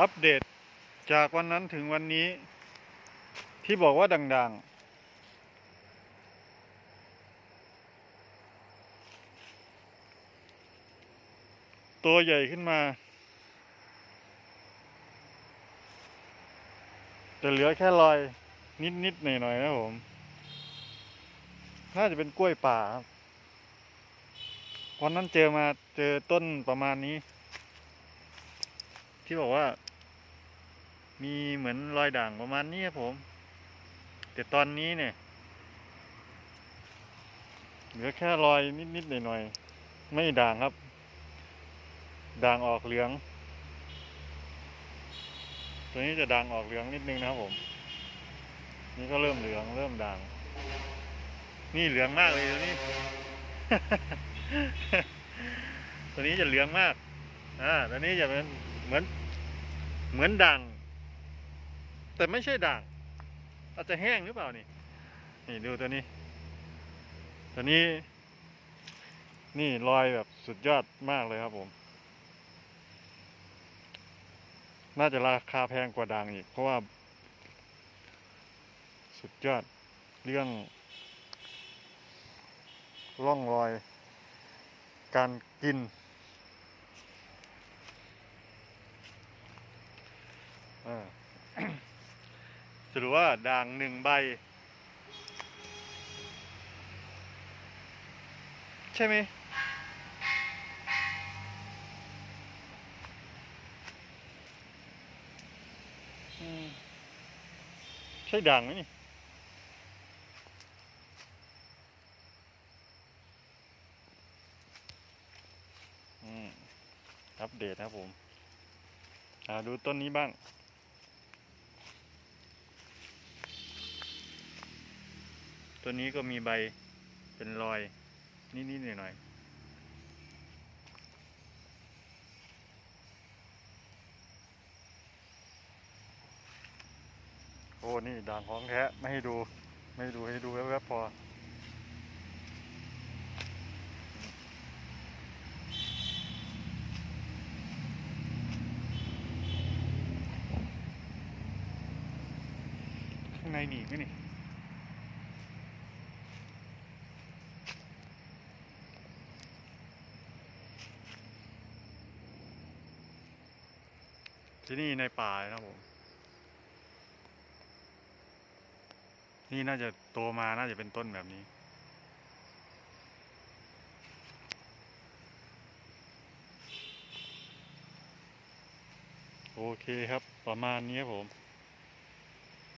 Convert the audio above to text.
อัปเดตจากวันนั้นถึงวันนี้ ที่บอกว่าดัง ๆ ตัวใหญ่ขึ้นมา แต่เหลือแค่รอยนิด ๆ หน่อย ๆ นะผม น่าจะเป็นกล้วยป่าครับวันนั้นเจอมาเจอต้นประมาณนี้ ที่บอกว่า มีเหมือนรอยด่างประมาณนี้ครับผม แต่ตอนนี้เนี่ย เหลือแค่รอยนิดๆหน่อยๆไม่ด่างครับ ด่างออกเหลือง ตัวนี้จะด่างออกเหลืองนิดนึงนะครับผม นี่ก็เริ่มเหลืองเริ่มด่าง นี่เหลืองมากเลยตัวนี้ ตัวนี้จะเหลืองมากอ่าตัวนี้จะเป็นเหมือน เหมือนด่าง แต่ไม่ใช่ด่าง อาจจะแห้งหรือเปล่านี่ นี่ดูตัวนี้ ตัวนี้ นี่รอยแบบสุดยอดมากเลยครับผม น่าจะราคาแพงกว่าด่างอีก เพราะว่า สุดยอดเรื่องร่องรอย การกินเออ สรุปว่าด่างหนึ่งใบ ใช่ไหมอืมใช่ด่างไหมนี่อืมอัปเดตนะครับผมอ่าดูต้นนี้บ้าง ตัวนี้ก็มีใบเป็นรอยนิดๆหน่อยๆโอ้ นี่ด่างของแท้ไม่ให้ดู ไม่ให้ดูให้ดูแวบๆพอ ข้างในหนีไหมนี่ ที่นี่ในป่านะครับผม นี่น่าจะโตมาน่าจะเป็นต้นแบบนี้ โอเคครับ ประมาณนี้ครับผม